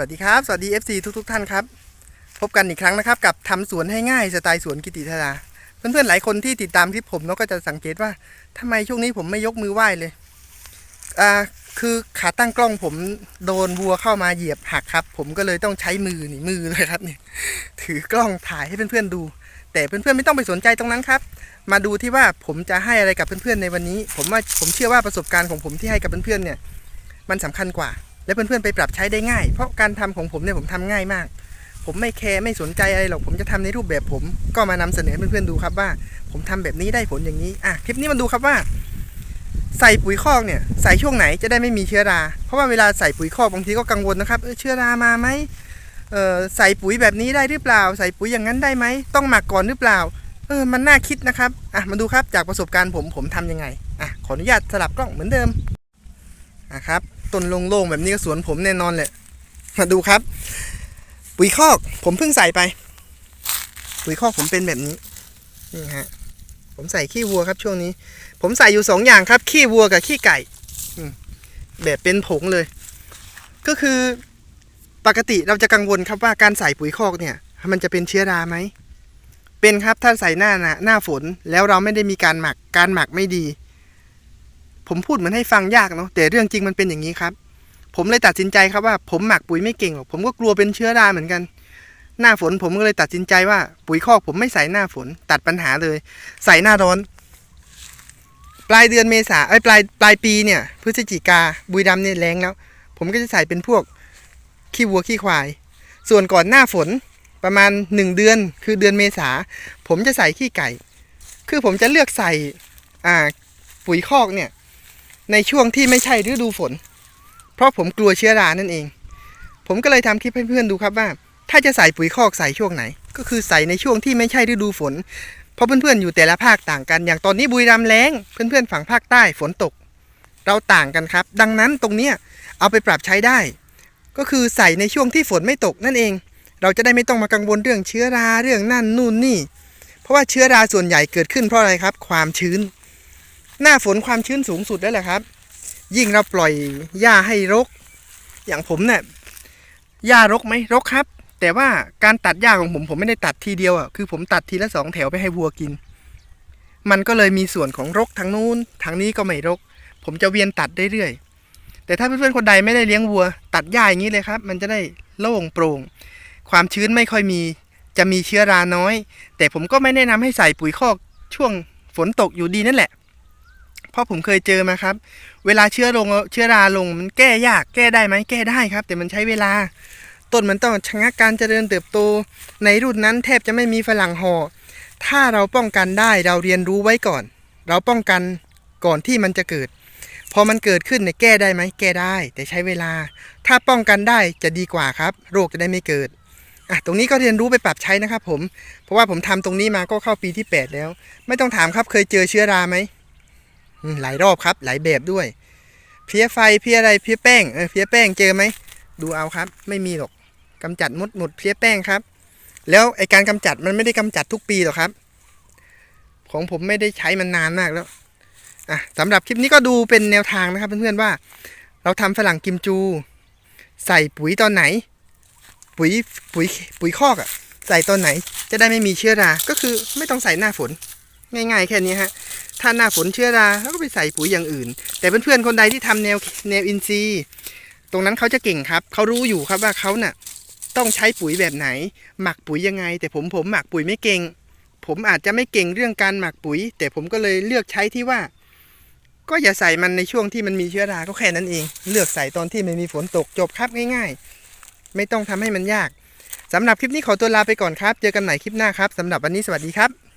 สวัสดีครับ สวัสดี FC ทุกทท่านครับ พบกันอีกครั้งนะครับ กับทำสวนให้ง่ายสไตล์สวนกิติธาราเพื่อนๆหลายคนที่ติดตามคลิปผมเนาะก็จะสังเกตว่าทำไมช่วงนี้ผมไม่ยกมือไหว้เลยอ่าคือขาตั้งกล้องผมโดนวัวเข้ามาเหยียบหักครับ ผมก็เลยต้องใช้มือนี่มือเลยครับนี่ถือกล้องถ่ายให้เพื่อนๆดู แต่เพื่อนๆไม่ต้องไปสนใจตรงนั้นครับ มาดูที่ว่าผมจะให้อะไรกับเพื่อนๆในวันนี้ ผมว่าผมเชื่อว่าประสบการณ์ของผมที่ให้กับเพื่อนๆเนี่ย มันสำคัญกว่า และเพื่อนๆไปปรับใช้ได้ง่าย เพราะการทำของผมเนี่ยผมทำง่ายมาก ผมไม่แคร์ไม่สนใจอะไรหรอกผมจะทำในรูปแบบผมก็มานำเสนอเพื่อนๆดูครับว่า ผมทำแบบนี้ได้ผลอย่างนี้อะคลิปนี้มาดูครับว่า ใส่ปุ๋ยคอกเนี่ยใส่ช่วงไหนจะได้ไม่มีเชื้อรา เพราะว่าเวลาใส่ปุ๋ยคอกบางทีก็กังวลนะครับเออเชื้อรามาไหมเออใส่ปุ๋ยแบบนี้ได้หรือเปล่า ใส่ปุ๋ยอย่างนั้นได้ไหมต้องหมักก่อนหรือเปล่าเออมันน่าคิดนะครับอะมาดูครับจากประสบการณ์ผมผมทำยังไงอะขออนุญาตสลับกล้องเหมือนเดิมอะครับ ต้นโล่งๆแบบนี้ก็สวนผมแน่นอนเลยมาดูครับ ปุ๋ยคอก ผมเพิ่งใส่ไป ปุ๋ยคอกผมเป็นแบบนี้ นี่ฮะ ผมใส่ขี้วัวครับช่วงนี้ ผมใส่อยู่สองอย่างครับ ขี้วัวกับขี้ไก่ แบบเป็นผงเลย ก็คือปกติเราจะกังวลครับว่าการใส่ปุ๋ยคอกเนี่ย มันจะเป็นเชื้อราไหม เป็นครับถ้าใส่หน้าหน้าฝนแล้วเราไม่ได้มีการหมัก การหมักไม่ดี ผมพูดเหมือนให้ฟังยากเนาะแต่เรื่องจริงมันเป็นอย่างนี้ครับ ผมเลยตัดสินใจครับว่า ผมหมักปุ๋ยไม่เก่งหรอกผมก็กลัวเป็นเชื้อราเหมือนกัน หน้าฝนผมก็เลยตัดสินใจว่า ปุ๋ยคอกผมไม่ใส่หน้าฝน ตัดปัญหาเลย ใส่หน้าร้อน ปลายเดือนเมษาไอ้ปลายปลายปีเนี่ยพฤศจิกาบุรีรัมย์เนี่ยแรงแล้ว ผมก็จะใส่เป็นพวกขี้วัวขี้ควาย ส่วนก่อนหน้าฝนประมาณ 1 เดือนคือเดือนเมษาผมจะใส่ขี้ไก่ คือผมจะเลือกใส่ปุ๋ยคอกเนี่ย ในช่วงที่ไม่ใช่ฤดูฝน เพราะผมกลัวเชื้อรานั่นเอง ผมก็เลยทำคลิปให้เพื่อนดูครับว่า ถ้าจะใส่ปุ๋ยคอกใส่ช่วงไหน ก็คือใส่ในช่วงที่ไม่ใช่ฤดูฝน เพราะเพื่อนๆอยู่แต่ละภาคต่างกัน อย่างตอนนี้บุรีรัมย์แล้ง เพื่อนๆฝั่งภาคใต้ฝนตก เราต่างกันครับ ดังนั้นตรงเนี้ยเอาไปปรับใช้ได้ ก็คือใส่ในช่วงที่ฝนไม่ตกนั่นเอง เราจะได้ไม่ต้องมากังวลเรื่องเชื้อราเรื่องนั่นนู่นนี่ เพราะว่าเชื้อราส่วนใหญ่เกิดขึ้นเพราะอะไรครับ ความชื้น หน้าฝนความชื้นสูงสุดได้แหละครับ ยิ่งเราปล่อยหญ้าให้รก อย่างผมเนี่ยหญ้ารกไหมรกครับ แต่ว่าการตัดหญ้าของผมผมไม่ได้ตัดทีเดียวอะคือผมตัดทีละสองแถวไปให้วัวกิน มันก็เลยมีส่วนของรกทางนู้นทางนี้ก็ไม่รก ผมจะเวียนตัดเรื่อยๆแต่ถ้าเพื่อนๆคนใดไม่ได้เลี้ยงวัว ตัดหญ้าอย่างนี้เลยครับ มันจะได้โล่งโปร่งความชื้นไม่ค่อยมีจะมีเชื้อราน้อย แต่ผมก็ไม่แนะนำให้ใส่ปุ๋ยคอกช่วงฝนตกอยู่ดีนั่นแหละ ราะผมเคยเจอมาครับ เวลาเชื้อลงเชื้อราลงมันแก้ยากแก้ได้ไหมแก้ได้ครับ แต่มันใช้เวลา ต้นมันต้องชะงักการเจริญเติบโต ในรุ่นนั้นแทบจะไม่มีฝรั่งห่อถ้าเราป้องกันได้เราเรียนรู้ไว้ก่อน เราป้องกันก่อนที่มันจะเกิด พอมันเกิดขึ้นเนี่ยแก้ได้ไหมแก้ได้ แต่ใช้เวลา ถ้าป้องกันได้จะดีกว่าครับ โรคจะได้ไม่เกิดอะตรงนี้ก็เรียนรู้ไปปรับใช้นะครับผม เพราะว่าผมทำตรงนี้มาก็เข้าปีที่ 8 แล้ว ไม่ต้องถามครับเคยเจอเชื้อราไหม หลายรอบครับ หลายแบบด้วย เพี้ยไฟเพี้ยอะไรเพี้ยแป้งเออเพี้ยแป้งเจอไหมดูเอาครับ ไม่มีหรอกกำจัดมดหมดเพี้ยแป้งครับ แล้วไอการกำจัดมันไม่ได้กำจัดทุกปีหรอกครับ ของผมไม่ได้ใช้มันนานมากแล้วอะสำหรับคลิปนี้ก็ดูเป็นแนวทางนะครับเพื่อนๆว่า เราทำฝรั่งกิมจู ใส่ปุ๋ยตอนไหน ปุ๋ยปุ๋ยปุ๋ยคอกอะใส่ตอนไหนจะได้ไม่มีเชื้อรา ก็คือไม่ต้องใส่หน้าฝน ง่าย ๆ แค่นี้ฮะ ถ้าหน้าฝนเชื้อราแล้วก็ไปใส่ปุ๋ยอย่างอื่น แต่เพื่อนๆคนใดที่ทำแนวแนวอินทรีย์ ตรงนั้นเขาจะเก่งครับ เขารู้อยู่ครับว่าเขาเน่ะต้องใช้ปุ๋ยแบบไหน หมักปุ๋ยยังไง แต่ผมผมหมักปุ๋ยไม่เก่ง ผมอาจจะไม่เก่งเรื่องการหมักปุ๋ย แต่ผมก็เลยเลือกใช้ที่ว่า ก็อย่าใส่มันในช่วงที่มันมีเชื้อราก็แค่นั้นเอง เลือกใส่ตอนที่ไม่มีฝนตกจบครับง่ายๆ ไม่ต้องทำให้มันยากสำหรับคลิปนี้ขอตัวลาไปก่อนครับ เจอกันใหม่คลิปหน้าครับสำหรับวันนี้สวัสดีครับ